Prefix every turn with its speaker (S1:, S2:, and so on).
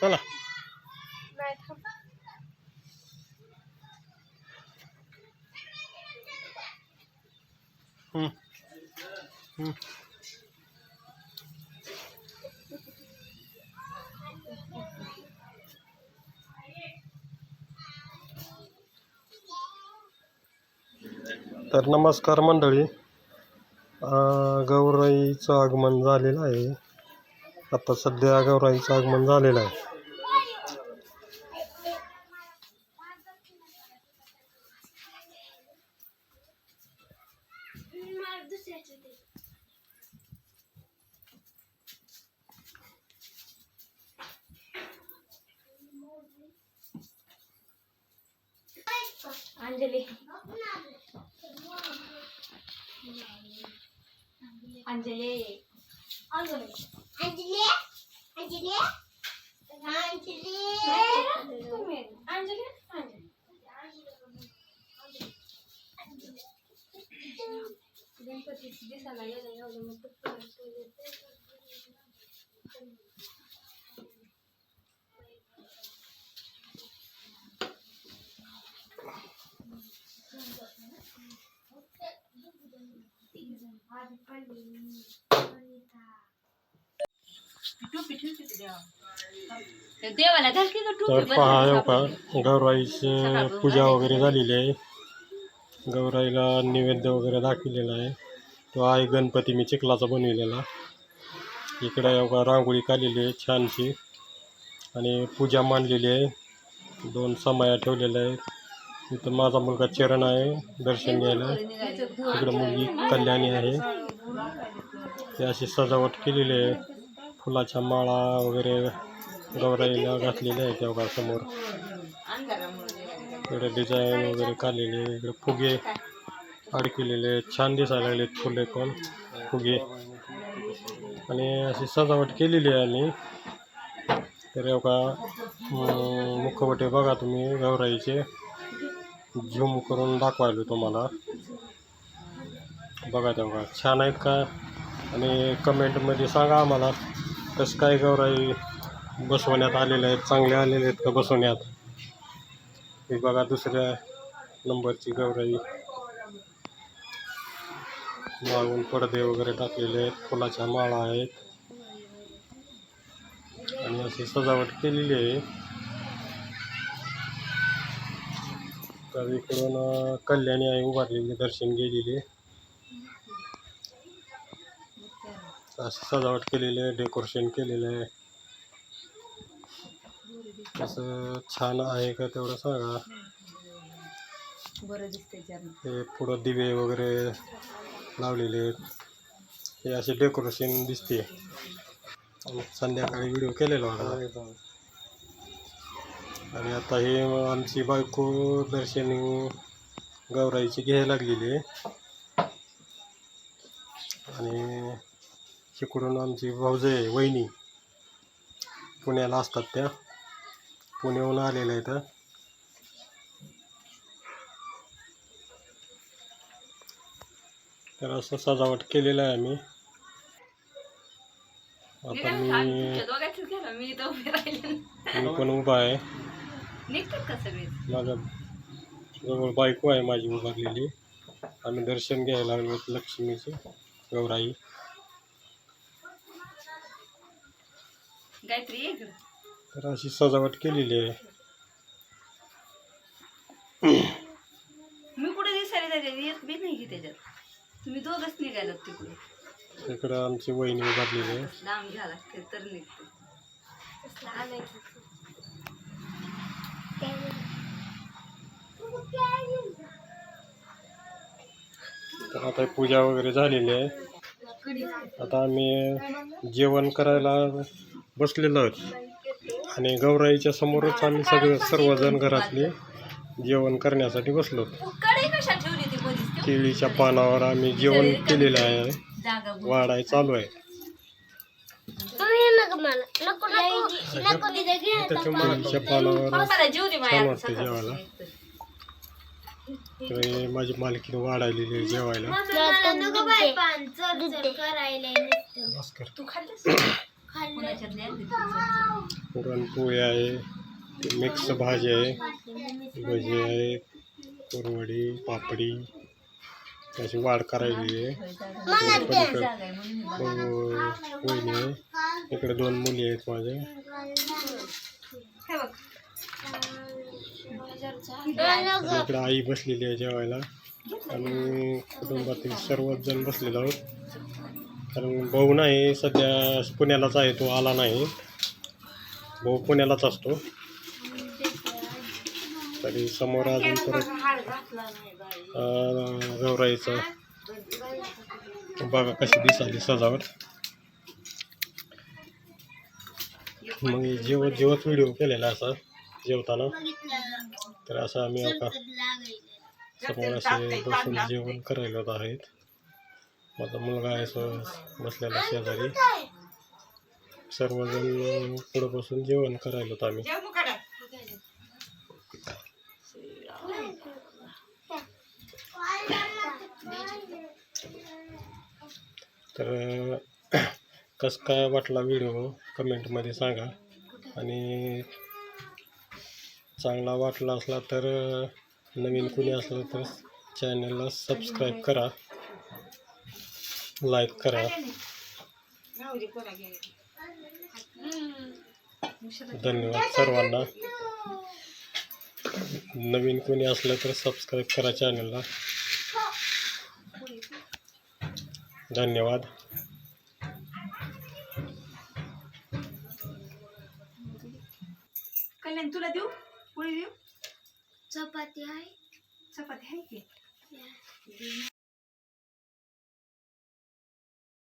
S1: चला हम्म. हम्म. तर नमस्कार मंडळी गौराईचं आगमन झालेलं आहे आता सध्या गौराईचं आगमन झालेलं आहे.
S2: अंजली अंजली. अंजली.
S3: अंजली अंजली अंजली
S2: अंजली अंजली दिसायला गेलं एवढं मग
S4: देवाला घाल की ग
S1: तर
S4: टोपी
S1: पहा हो का गौराईची पूजा वगैरे झालेली आहे. गौराईला नैवेद्य वगैरे दाखवलेला आहे. तो आहे गणपती मी चिखलाचा बनविलेला. इकडे हो का रांगोळी काढलेली आहे छानशी. आणि पूजा मांडलेली आहे. दोन समाया ठेवलेल्या आहेत. इथं माझा मुलगा चरण आहे दर्शन घ्यायला. इकडे मुलगी कल्याणी आहे. ही अशी सजावट केलेली आहे. फुलाच्या माळा वगैरे गौराईला घातलेल्या आहेत तेव्हा समोर. इकडे डिझाईन वगैरे काढलेले इकडे फुगे अडकलेले आहेत. छान दिसायला लागलेत फुले पण फुगे. आणि अशी सजावट केलेली आहे आणि तर एवढा मुखवटे बघा तुम्ही गौराईचे. झूम करून दाखवायलो तुम्हाला. बघा तेव्हा छान आहेत का? आणि कमेंटमध्ये सांगा आम्हाला. कसं काय गौराई बसवण्यात आलेले आहेत? चांगले आलेले आहेत का बसवण्यात? हे बघा दुसऱ्या नंबरची गौराई. मागून पडदे वगैरे टाकलेले आहेत. फुलाच्या माळा आहेत. आणि अशी सजावट केलेली आहे. तर इकडून कल्याणी आई उभारलेली दर्शन गेलेली असं सजावट केलेली आहे डेकोरेशन केलेलं आहे. असं छान आहे का तेवढं सांगा. हे पुढं दिवे वगैरे लावलेले आहेत. हे असे डेकोरेशन दिसते. संध्याकाळी व्हिडिओ केलेला होता. आणि आता हे आमची बायको दर्शन गौराईची घ्यायला लागलेली आहे. आणि तिकडून आमची भाऊजे वहिनी. पुण्याला असतात त्या. पुण्याहून आलेल्या आहेत. तर असं सजावट केलेलं आहे आम्ही. आता मी
S4: मी
S1: पण उभा आहे. जवळ बायको आहे, माझी उभारलेली. आम्ही दर्शन घ्यायला लागलो लक्ष्मीचे, गौराई.
S4: गायत्री?
S1: तर अशी सजावट केलेली आहे.
S4: मी कुठे दिसायला येत बी नाही की त्याच्यात. तुम्ही दोघच निघालात तिकडे
S1: इकडं आमची वहिनी उभारलेली आहे.
S4: लांब घ्या लागते तर निघते.
S1: आता पूजा वगैरे झालेली आहे. आता आम्ही जेवण करायला बसलेलो आहोत. आणि गौराईच्या समोरच आम्ही सगळे सर्वजण घरातले जेवण करण्यासाठी बसलो केळीच्या पानावर आम्ही जेवण केलेलं आहे. वाढाय चालू आहे. केळीच्या पानावर जेवायला. माझी मालकी वाढायलेली जेवायला. पुरणपोळी आहे मिक्स भाजी आहे भजी आहे कुरवडी पापडी त्याची वाढ करायची आहे.
S4: जागा आहे.
S1: हो, इकडे दोन मुली आहेत माझ्या
S4: हे
S1: इकडे आई बसलेली आहे जेवायला. आणि कुटुंबातील सर्वच जण बसलेलो आहोत. कारण भाऊ नाही सध्या पुण्यालाच आहे तो आला नाही. भाऊ पुण्यालाच असतो. तरी समोर अजून परत गौराईचं. बघा कशी दिसाली सजावट. मग जेवत जेवत व्हिडिओ केलेला असा जेवताना. तर असं आम्ही आता समोर असे बसून जेवण करायला आहेत. माझा मुलगा आहे सो बसलेला शेजारी. सर्वजण पुढं बसून जेवण करायला होत आम्ही. तर कसं काय वाटला व्हिडिओ कमेंटमध्ये सांगा. आणि चांगला वाटला असला तर नवीन कुणी असलं तर चॅनलला सबस्क्राईब करा. लाईक करा. धन्यवाद सर्वांना. नवीन कोणी असलं तर सबस्क्राईब करा चॅनलला धन्यवाद.
S4: कल्याण तुला देऊ? पोळी देऊ?
S3: चपाती आहे.
S4: चपाती आहे की?